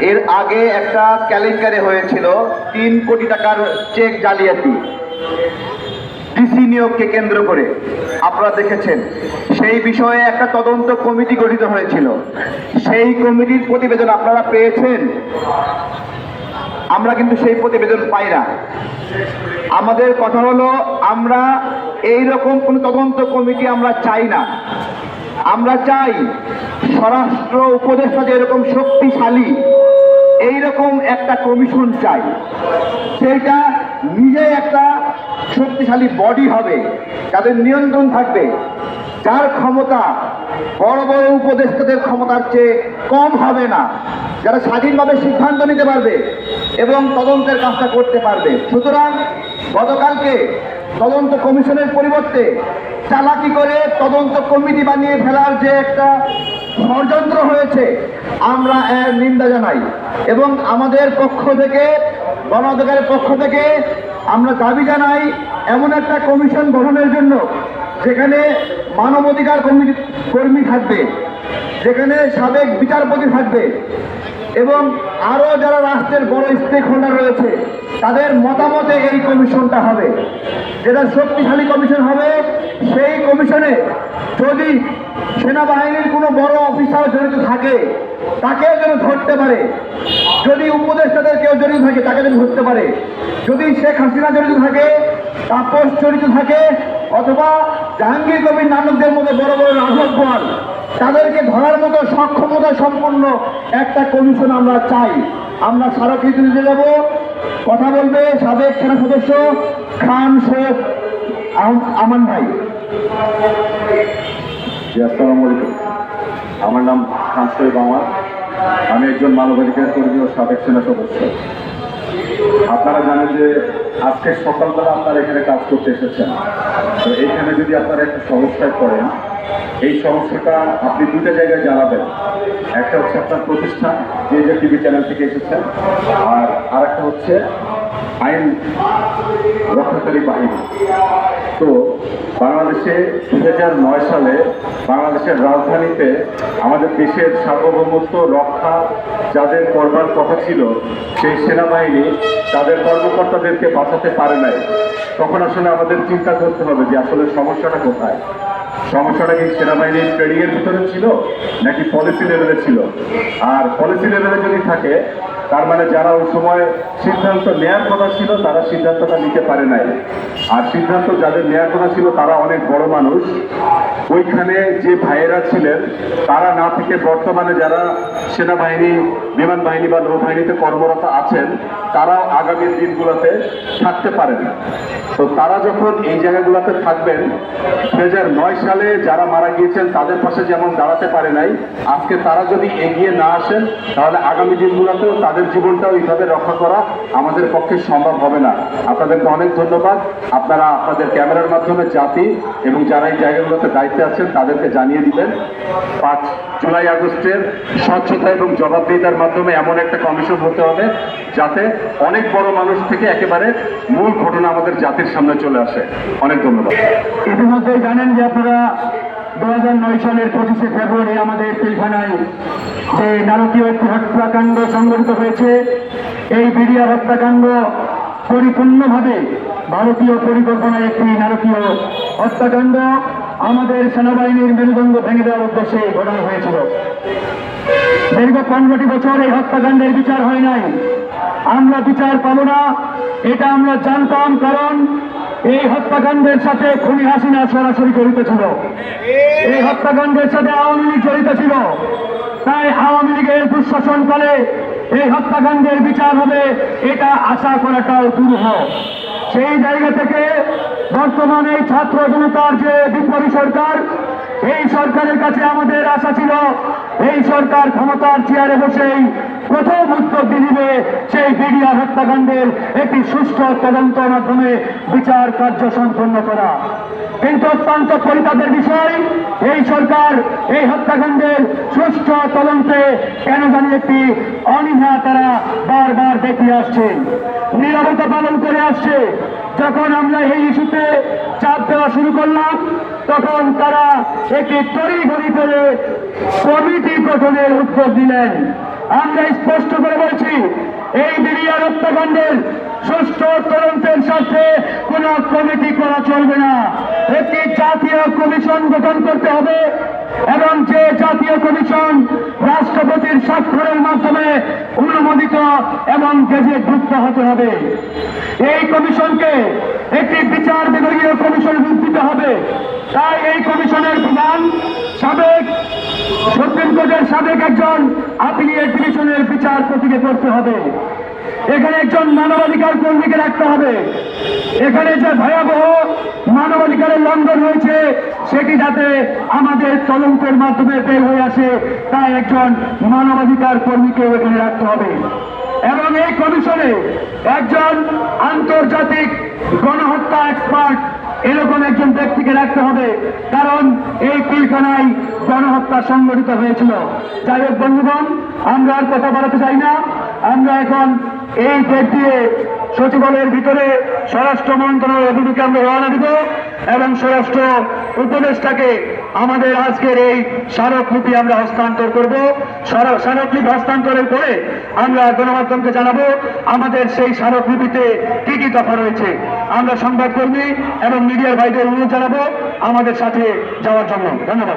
এর আগে একটা কেলেঙ্কারি হয়েছিল তিন কোটি টাকার চেক জালিয়াতি। ডিসি নিয়োগকে কেন্দ্র করে। আপনারা দেখেছেন, সেই বিষয়ে একটা তদন্ত কমিটি গঠিত হয়েছিল। সেই কমিটির প্রতিবেদন আপনারা পেয়েছেন। আমরা কিন্তু সেই প্রতিবেদন পাই না। আমাদের কথা হলো, আমরা এই রকম কোনো তদন্ত কমিটি আমরা চাই না। আমরা চাই স্বরাষ্ট্র উপদেষ্টা যেরকম শক্তিশালী, এইরকম একটা কমিশন চাই। সেইটা নিজে একটা শক্তিশালী বডি হবে তাদের নিয়ন্ত্রণ থাকবে। যার ক্ষমতা বড় বড় উপদেষ্টাদের ক্ষমতার চেয়ে কম হবে না। যারা স্বাধীনভাবে সিদ্ধান্ত নিতে পারবে এবং তদন্তের কাজটা করতে পারবে। সুতরাং গতকালকে তদন্ত কমিশনের পরিবর্তে চালাকি করে তদন্ত কমিটি বানিয়ে ফেলার যে একটা ষড়যন্ত্র হয়েছে, আমরা এর নিন্দা জানাই। এবং আমাদের পক্ষ থেকে, গণ অধিকারের পক্ষ থেকে আমরা দাবি জানাই, এমন একটা কমিশন গঠনের জন্য যেখানে মানবাধিকার কর্মী কর্মী থাকবে, যেখানে সাবেক বিচারপতি থাকবে, এবং আরও যারা রাষ্ট্রের বড় স্টেক হোল্ডার রয়েছে তাদের মতামতে এই কমিশনটা হবে। যেটা শক্তিশালী কমিশন হবে, সেই কমিশনে যদি সেনাবাহিনীর কোনো বড় অফিসার জড়িত থাকে, তাকেও যেন ধরতে পারে। যদি উপদেষ্টাদের কেউ জড়িত থাকে, তাকে যেন ধরতে পারে। যদি শেখ হাসিনা জড়িত থাকে, তাপস জড়িত থাকে, অথবা জাহাঙ্গীর কবির নানকদের মতো বড় বড় বল তাদেরকে ধরার মতো সক্ষমতা সম্পন্ন একটা কমিশন আমরা চাই। আমরা স্মারকলিপি দিতে যাব কথা বলবে সাবেক সেনা সদস্য খান আম- আমান ভাই। আমার নাম খান শরীফ আমার আমি একজন মানবাধিকার কর্মী ও সাবেক সেনা সদস্য। আপনারা জানেন যে আজকে সকালবেলা আপনারা এখানে কাজ করতে এসেছেন। তো এইখানে যদি আপনারা একটা সমস্যায় পড়েন এই সমস্যাটা আপনি দুইটা জায়গায় জানাবেন। একটা হচ্ছে আপনার প্রতিষ্ঠান যে যে টিভি চ্যানেল থেকে এসেছেন, আর আরেকটা হচ্ছে আইন রক্ষাকারী বাহিনী। তো বাংলাদেশে দু নয় সালে বাংলাদেশের রাজধানীতে আমাদের দেশের সার্বভৌমত্ব রক্ষা যাদের করবার কথা ছিল, সেই সেনাবাহিনী তাদের কর্মকর্তাদেরকে বাঁচাতে পারে নাই। তখন আসলে আমাদের চিন্তা করতে হবে যে আসলে সমস্যাটা কোথায়। সমস্যাটা কি সেনাবাহিনীর ট্রেনিং এর ভিতরে ছিল নাকি পলিসি লেভেলে ছিল? আর পলিসি লেভেলে যদি থাকে, তার মানে যারা ওই সময় সিদ্ধান্ত নেয়ার কথা ছিল, তারা সিদ্ধান্তটা নিতে পারে নাই। আর সিদ্ধান্ত যাদের নেয়ার কথা ছিল, তারা অনেক বড় মানুষ। ওইখানে যে ভাইয়েরা ছিলেন, তারা না থেকে বর্তমানে যারা সেনাবাহিনী, বিমান বাহিনী বা নৌবাহিনীতে কর্মরত আছেন, তারাও আগামী দিনগুলোতে থাকতে পারেন। তো তারা যখন এই জায়গাগুলোতে থাকবেন দু নয় সালে যারা মারা গিয়েছেন, তাদের পাশে যেমন দাঁড়াতে পারে নাই, আজকে তারা যদি এগিয়ে না আসেন, তাহলে আগামী দিনগুলোতেও তাদের জীবনটাও এইভাবে রক্ষা করা আমাদের পক্ষে সম্ভব হবে না। আপনাদেরকে অনেক ধন্যবাদ। আপনারা আপনাদের ক্যামেরার মাধ্যমে জাতি এবং যারা এই জায়গাগুলোতে দায়িত্বে আছেন, তাদেরকে জানিয়ে দিবেন। পাঁচ জুলাই আগস্টের স্বচ্ছতা এবং জবাবদিহিতার মাধ্যমে এমন একটা কমিশন হতে হবে যাতে অনেক বড় মানুষ থেকে একেবারে মূল ঘটনা আমাদের জাতির সামনে চলে আসে। অনেক ধন্যবাদ। ইতিমধ্যে জানেন যে আপনারা দু হাজার নয় সালের পঁচিশে ফেব্রুয়ারি আমাদের পিলখানায় যে নারকীয় একটি হত্যাকাণ্ড সংঘটিত হয়েছে, এই বিডিআর হত্যাকাণ্ড পরিপূর্ণভাবে ভারতীয় পরিকল্পনায় একটি নারকীয় হত্যাকাণ্ড। আমাদের সেনাবাহিনীর মেরুদণ্ড ভেঙে দেওয়ার উদ্দেশ্যে ঘটানো হয়েছিল। দীর্ঘ পনেরোটি বছর এই হত্যাকাণ্ডের বিচার হয় নাই। আমরা বিচার পাবো না, এটা আমরা জানতাম কারণ এই হত্যাকাণ্ডের সাথে খুনি হাসিনা সরাসরি জড়িত ছিল। এই হত্যাকাণ্ডের সাথে আওয়ামী লীগ জড়িত ছিল। তাই আওয়ামী লীগের দুঃশাসনকালে এই হত্যাকাণ্ডের বিচার হবে, এটা আশা করাটাও দুরূহ সেই জায়গা থেকে বর্তমানে এই ছাত্র জনতার যে বিপ্লবী সরকার, এই সরকারের কাছে আমাদের আশা ছিল, এই সরকার ক্ষমতার চেয়ারে বসেই প্রথম উত্তর দিয়ে সেই বিডিআর হত্যাকাণ্ডের একটি সুষ্ঠু তদন্ত মাধ্যমে বিচার কার্য সম্পন্ন করা। কিন্তু অত্যন্ত পরিতাপের বিষয়, এই সরকার এই হত্যাকাণ্ডের সুষ্ঠু তদন্তে কেন জানি একটি অনীহা তারা বারবার দেখিয়ে আসছে। নিরবতা পালন করে আসছে। যখন আমরা এই ইস্যুতে চাপ দেওয়া শুরু করলাম, তখন তারা একটি তড়িঘড়ি করে কমিটি গঠনের উত্তর দিলেন আমরা স্পষ্ট করে বলছি হত্যাকাণ্ডের সুষ্ঠু তদন্তের সাথে কোন কমিটি করা চলবে না। একটি জাতীয় কমিশন গঠন করতে হবে এবং যে জাতীয় কমিশন রাষ্ট্রপতির স্বাক্ষরের মাধ্যমে অনুমোদিত এবং গেজেটভুক্ত হতে হবে। এই কমিশনকে একটি বিচার বিভাগীয় কমিশন রূপ দিতে হবে। তাই এই কমিশনের প্রধান সাবেক, সুপ্রিম কোর্টের সাবেক একজন আপিলিয়েট ডিভিশনের বিচারপতিকে করতে হবে। এখানে একজন মানবাধিকার কর্মীকে রাখতে হবে। এখানে যে ভয়াবহ মানবাধিকারের লঙ্ঘন হয়েছে, সেটি যাতে আমাদের তদন্তের মাধ্যমে বের হয়ে আসে তাই একজন মানবাধিকার কর্মীকে এখানে রাখতে হবে। এবং এই কমিশনে একজন আন্তর্জাতিক গণহত্যা এক্সপার্ট এরকম একজন ব্যক্তিকে রাখতে হবে, কারণ এই পিলখানায় গণহত্যা সংগঠিত হয়েছিল। যাই হোক বন্ধুগণ, আমরা আর কথা বলাতে চাই না। আমরা এখন এই ডেট দিয়ে সচিবালয়ের ভিতরে স্বরাষ্ট্র মন্ত্রণালয়ের অভিমুখে আমরা রওনা দিব এবং স্বরাষ্ট্র উপদেষ্টাকে আমাদের আজকের এই স্মারকলিপি আমরা হস্তান্তর করব। স্মারক- স্মারকলিপি হস্তান্তরের পরে আমরা গণমাধ্যমকে জানাব আমাদের সেই স্মারকলিপিতে কি কি কথা রয়েছে। আমরা সংবাদকর্মী এবং মিডিয়ার ভাইদের অনুরোধ জানাব আমাদের সাথে যাওয়ার জন্য। ধন্যবাদ।